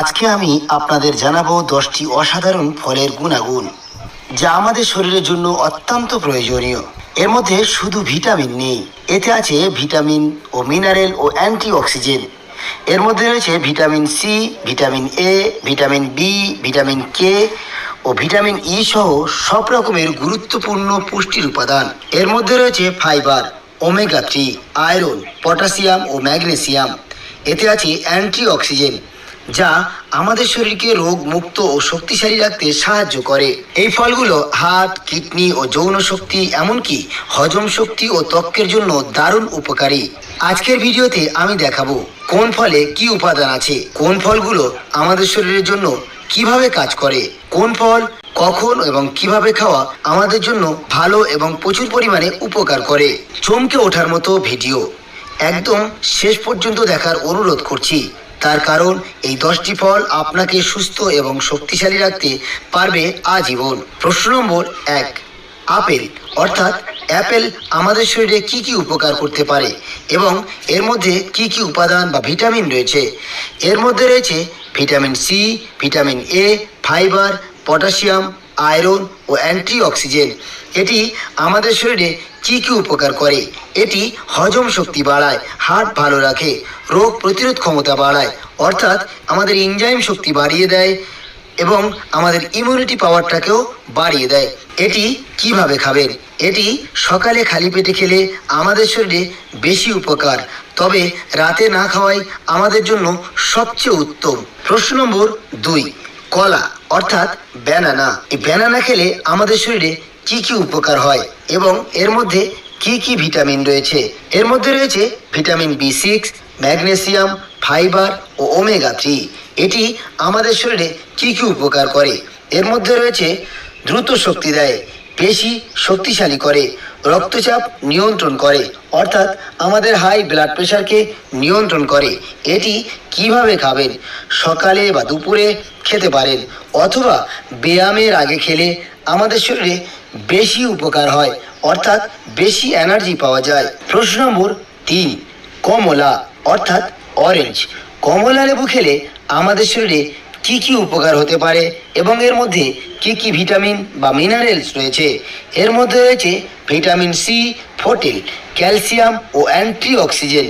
আজকে আমি আপনাদের জানাব দশটি অসাধারণ ফলের গুণাগুণ, যা আমাদের শরীরের জন্য অত্যন্ত প্রয়োজনীয়। এর মধ্যে শুধু ভিটামিন নেই, এতে আছে ভিটামিন ও মিনারেল ও অ্যান্টি অক্সিজেন এর মধ্যে রয়েছে vitamin C, vitamin A, vitamin B, vitamin K O vitamin E সহ সব রকমের গুরুত্বপূর্ণ পুষ্টির উপাদান। এর মধ্যে রয়েছে fibre, omega three, iron, potassium ও ম্যাগনেসিয়াম। এতে আছে অ্যান্টি অক্সিজেন যা আমাদের শরীরকে রোগ মুক্ত ও শক্তিশালী রাখতে সাহায্য করে। এই ফলগুলো হাত, কিডনি ও যৌন শক্তি, এমনকি হজম শক্তি ও ত্বকের জন্য দারুণ উপকারী। আজকের ভিডিওতে আমি দেখাবো কোন ফলে কি উপাদান আছে, কোন ফলগুলো আমাদের শরীরের জন্য কীভাবে কাজ করে, কোন ফল কখন এবং কীভাবে খাওয়া আমাদের জন্য ভালো এবং প্রচুর পরিমাণে উপকার করে। চমকে ওঠার মতো ভিডিও। একদম শেষ পর্যন্ত দেখার অনুরোধ করছি। তার কারণ এই দশটি ফল আপনাকে সুস্থ এবং শক্তিশালী রাখতে পারবে আজীবন। প্রশ্ন নম্বর এক, আপেল। অর্থাৎ অ্যাপেল আমাদের শরীরে কি কি উপকার করতে পারে এবং এর মধ্যে কি কি উপাদান বা ভিটামিন রয়েছে? এর মধ্যে রয়েছে vitamin C, vitamin A, fibre, potassium iron O anti oxygen এটি আমাদের শরীরে কি কি উপকার করে? এটি হজম শক্তি বাড়ায়, হার্ট ভালো রাখে, রোগ প্রতিরোধ ক্ষমতা বাড়ায়, অর্থাৎ আমাদের ইনজাইম শক্তি বাড়িয়ে দেয় এবং আমাদের ইমিউনিটি পাওয়ারটাকেও বাড়িয়ে দেয়। এটি কীভাবে খাবেন? এটি সকালে খালি পেটে খেলে আমাদের শরীরে বেশি উপকার, তবে রাতে না খাওয়াই আমাদের জন্য সবচেয়ে উত্তম। প্রশ্ন নম্বর দুই। কলা, অর্থাৎ ব্যানানা এই ব্যানানা খেলে আমাদের শরীরে কি কি উপকার হয় এবং এর মধ্যে কি কি ভিটামিন রয়েছে? এর মধ্যে রয়েছে vitamin B six magnesium fibre ও ওমেগা থ্রি এটি আমাদের শরীরে কি কি উপকার করে? এর মধ্যে রয়েছে দ্রুত শক্তি দেয় পেশি শক্তিশালী করে। রক্তচাপ নিয়ন্ত্রণ করে, অর্থাৎ আমাদের হাই ব্লাড প্রেশারকে নিয়ন্ত্রণ করে। এটি কীভাবে খাবেন? সকালে বা দুপুরে খেতে পারেন, অথবা ব্যায়ামের আগে খেলে আমাদের শরীরে বেশি উপকার হয়, অর্থাৎ বেশি এনার্জি পাওয়া যায়। প্রশ্ন নম্বর তিন, কমলা, অর্থাৎ অরেঞ্জ কমলা লেবু খেলে আমাদের শরীরে কি কি উপকার হতে পারে এবং এর মধ্যে কি কি ভিটামিন বা মিনারেলস রয়েছে? এর মধ্যে রয়েছে ভিটামিন সি, ফোর্টিন, ক্যালসিয়াম ও অ্যান্টি অক্সিজেন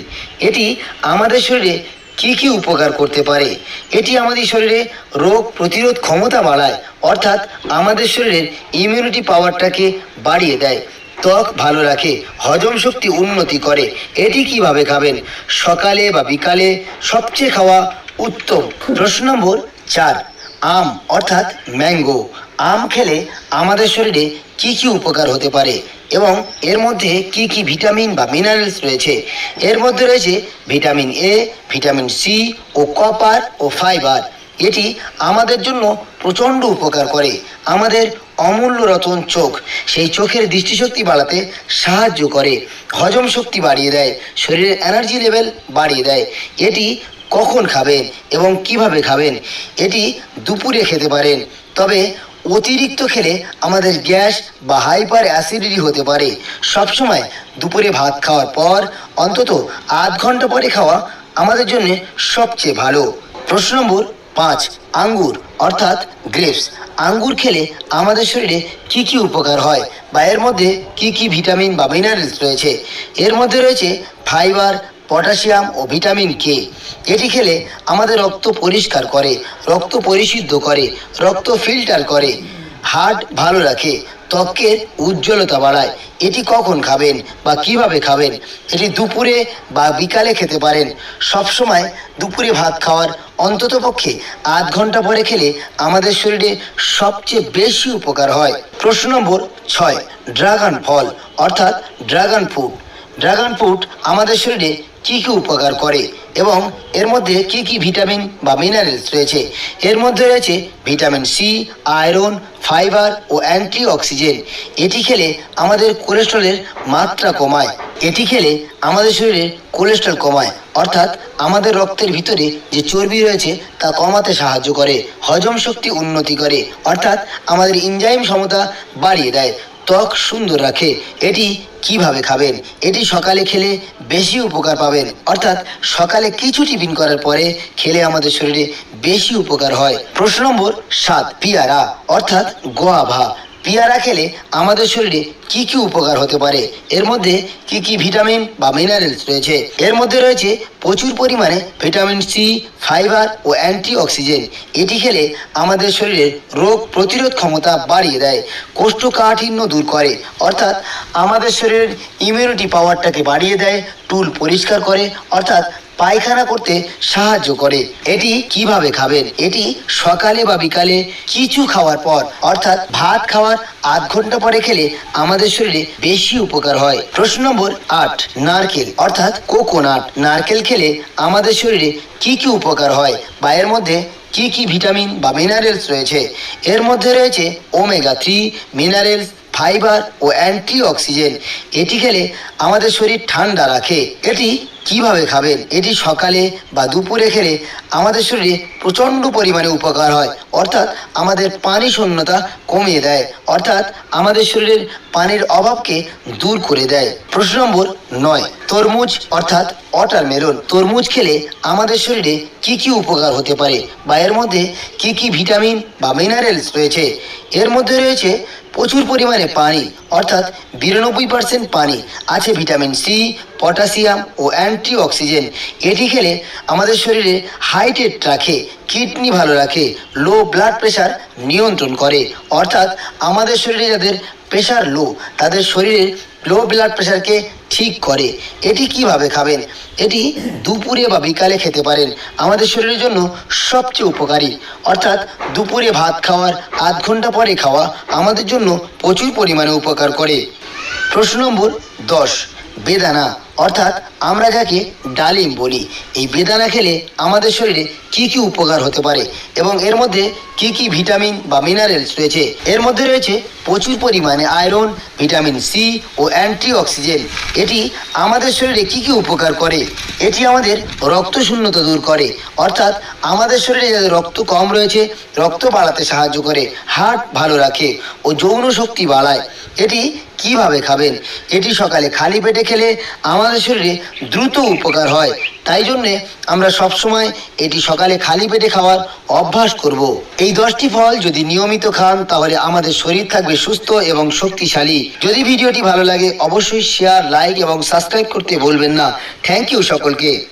এটি আমাদের শরীরে কি কি উপকার করতে পারে? এটি আমাদের শরীরে রোগ প্রতিরোধ ক্ষমতা বাড়ায়, অর্থাৎ আমাদের শরীরের ইমিউনিটি পাওয়ারটাকে বাড়িয়ে দেয়, ত্বক ভালো রাখে, হজম শক্তি উন্নতি করে। এটি কীভাবে খাবেন? সকালে বা বিকালে সবচেয়ে খাওয়া উত্তম। প্রশ্ন নম্বর চার, আম, অর্থাৎ ম্যাঙ্গো। আম খেলে আমাদের শরীরে কি কি উপকার হতে পারে এবং এর মধ্যে কি কি ভিটামিন বা মিনারেলস রয়েছে? এর মধ্যে রয়েছে ভিটামিন এ ভিটামিন সি ও কপার ও ফাইবার এটি আমাদের জন্য প্রচণ্ড উপকার করে। আমাদের অমূল্য রতন চোখ, সেই চোখের দৃষ্টিশক্তি বাড়াতে সাহায্য করে। হজম শক্তি বাড়িয়ে দেয়, শরীরের এনার্জি লেভেল বাড়িয়ে দেয়। এটি কখন খাবেন এবং কীভাবে খাবেন, এটি দুপুরে খেতে পারেন। তবে অতিরিক্ত খেলে আমাদের গ্যাস বা হাইপার অ্যাসিডিটি হতে পারে। সবসময় দুপুরে ভাত খাওয়ার পর অন্তত আধ ঘণ্টা পরে খাওয়া আমাদের জন্য সবচেয়ে ভালো। প্রশ্ন নম্বর পাঁচ, আঙ্গুর, অর্থাৎ গ্রেপস। আঙ্গুর খেলে আমাদের শরীরে কি কি উপকার হয় বা এর মধ্যে কি কি ভিটামিন বা মিনারেলস রয়েছে? এর মধ্যে রয়েছে ফাইবার পটাশিয়াম ও ভিটামিন কে। এটি খেলে আমাদের রক্ত পরিষ্কার করে, রক্ত পরিশুদ্ধ করে, রক্ত ফিল্টার করে, হার্ট ভালো রাখে, ত্বকের উজ্জ্বলতা বাড়ায়। এটি কখন খাবেন বা কীভাবে খাবেন, এটি দুপুরে বা বিকালে খেতে পারেন। সবসময় দুপুরে ভাত খাওয়ার অন্ততপক্ষে আধ ঘণ্টা পরে খেলে আমাদের শরীরে সবচেয়ে বেশি উপকার হয়। প্রশ্ন নম্বর ছয়, ড্রাগন ফল, অর্থাৎ ড্রাগন ফ্রুট। ড্রাগন ফ্রুট আমাদের শরীরে কী কী উপকার করে এবং এর মধ্যে কি কি ভিটামিন বা মিনারেলস রয়েছে? এর মধ্যে রয়েছে ভিটামিন সি আয়রন ফাইবার ও অ্যান্টি অক্সিজেন এটি খেলে আমাদের কোলেস্ট্রলের মাত্রা কমায়। এটি খেলে আমাদের শরীরে কোলেস্ট্রল কমায়। অর্থাৎ আমাদের রক্তের ভিতরে যে চর্বি রয়েছে তা কমাতে সাহায্য করে, হজম শক্তি উন্নতি করে। অর্থাৎ আমাদের ইনজাইম ক্ষমতা বাড়িয়ে দেয়। ত্বক সুন্দর রাখে। এটি কীভাবে খাবেন? এটি সকালে খেলে বেশি উপকার পাবেন। অর্থাৎ সকালে কিছু টিফিন করার পরে খেলে আমাদের শরীরে বেশি উপকার হয়। প্রশ্ন নম্বর সাত, পিয়ারা, অর্থাৎ গোয়াভা। পেয়ারা খেলে আমাদের শরীরে কি কি উপকার হতে পারে? এর মধ্যে কি কি ভিটামিন বা মিনারেলস রয়েছে? এর মধ্যে রয়েছে প্রচুর পরিমাণে ভিটামিন সি ফাইবার ও অ্যান্টি অক্সিজেন এটি খেলে আমাদের শরীরের রোগ প্রতিরোধ ক্ষমতা বাড়িয়ে দেয়, কোষ্ঠকাঠিন্য দূর করে। অর্থাৎ আমাদের শরীরের ইমিউনিটি পাওয়ারটাকে বাড়িয়ে দেয়, টুল পরিষ্কার করে। অর্থাৎ পায়খানা করতে সাহায্য করে। এটি কীভাবে খাবেন? এটি সকালে বা বিকালে কিছু খাওয়ার পর, অর্থাৎ ভাত খাওয়ার আধ ঘণ্টা পরে খেলে আমাদের শরীরে বেশি উপকার হয়। প্রশ্ন নম্বর আট, নারকেল, অর্থাৎ কোকোনাট। নারকেল খেলে আমাদের শরীরে কি কি উপকার হয় বা এর মধ্যে কি কি ভিটামিন বা মিনারেলস রয়েছে? এর মধ্যে রয়েছে ওমেগা থ্রি মিনারেলস ফাইবার ও অ্যান্টি অক্সিজেন এটি খেলে আমাদের শরীর ঠান্ডা রাখে। এটি কীভাবে খাবেন? এটি সকালে বা দুপুরে খেলে আমাদের শরীরে প্রচণ্ড পরিমাণে উপকার হয়। অর্থাৎ আমাদের পানি শূন্যতা কমিয়ে দেয়। অর্থাৎ আমাদের শরীরের পানির অভাবকে দূর করে দেয়। প্রশ্ন নম্বর নয়, তরমুজ অর্থাৎ ওয়াটারমেলন তরমুজ খেলে আমাদের শরীরে কি কি উপকার হতে পারে বা এর মধ্যে কি কি ভিটামিন বা মিনারেলস রয়েছে? এর মধ্যে রয়েছে প্রচুর পরিমাণে পানি, অর্থাৎ বিরানব্বই পার্সেন্ট পানি। আছে ভিটামিন সি, পটাশিয়াম ও অ্যান্টি অক্সিজেন এটি খেলে আমাদের শরীরে হাইটেট রাখে কিডনি ভালো রাখে লো ব্লাড প্রেশার নিয়ন্ত্রণ করে। অর্থাৎ আমাদের শরীরে যাদের প্রেশার লো তাদের শরীরের লো ব্লাড প্রেশারকে ঠিক করে। এটি কীভাবে খাবেন? এটি দুপুরে বা বিকালে খেতে পারেন। আমাদের শরীরের জন্য সবচেয়ে উপকারী। অর্থাৎ দুপুরে ভাত খাওয়ার আধ ঘণ্টা পরে খাওয়া আমাদের জন্য প্রচুর পরিমাণে উপকার করে। প্রশ্ন নম্বর দশ, বেদানা। অর্থাৎ আমরা যাকে ডালিম বলি। এই বেদানা খেলে আমাদের শরীরে কি কি উপকার হতে পারে এবং এর মধ্যে কি কি ভিটামিন বা মিনারেলস রয়েছে? এর মধ্যে রয়েছে প্রচুর পরিমাণে আয়রন ভিটামিন সি ও অ্যান্টি অক্সিজেন এটি আমাদের শরীরে কি কি উপকার করে? এটি আমাদের রক্ত শূন্যতা দূর করে। অর্থাৎ আমাদের শরীরে যাদের রক্ত কম রয়েছে, রক্ত বাড়াতে সাহায্য করে, হার্ট ভালো রাখে ও যৌন শক্তি বাড়ায়। এটি কীভাবে খাবেন? এটি সকালে খালি পেটে খেলে আমাদের শরীরে দ্রুত উপকার হয়। তাই জন্যে আমরা সবসময় এটি সকালে খালি পেটে খাওয়ার অভ্যাস করব। এই দশটি ফল যদি নিয়মিত খান, তাহলে আমাদের শরীর থাকবে সুস্থ এবং শক্তিশালী। যদি ভিডিওটি ভালো লাগে, অবশ্যই শেয়ার লাইক এবং সাবস্ক্রাইব করতে বলবেন না। থ্যাংক ইউ সকলকে।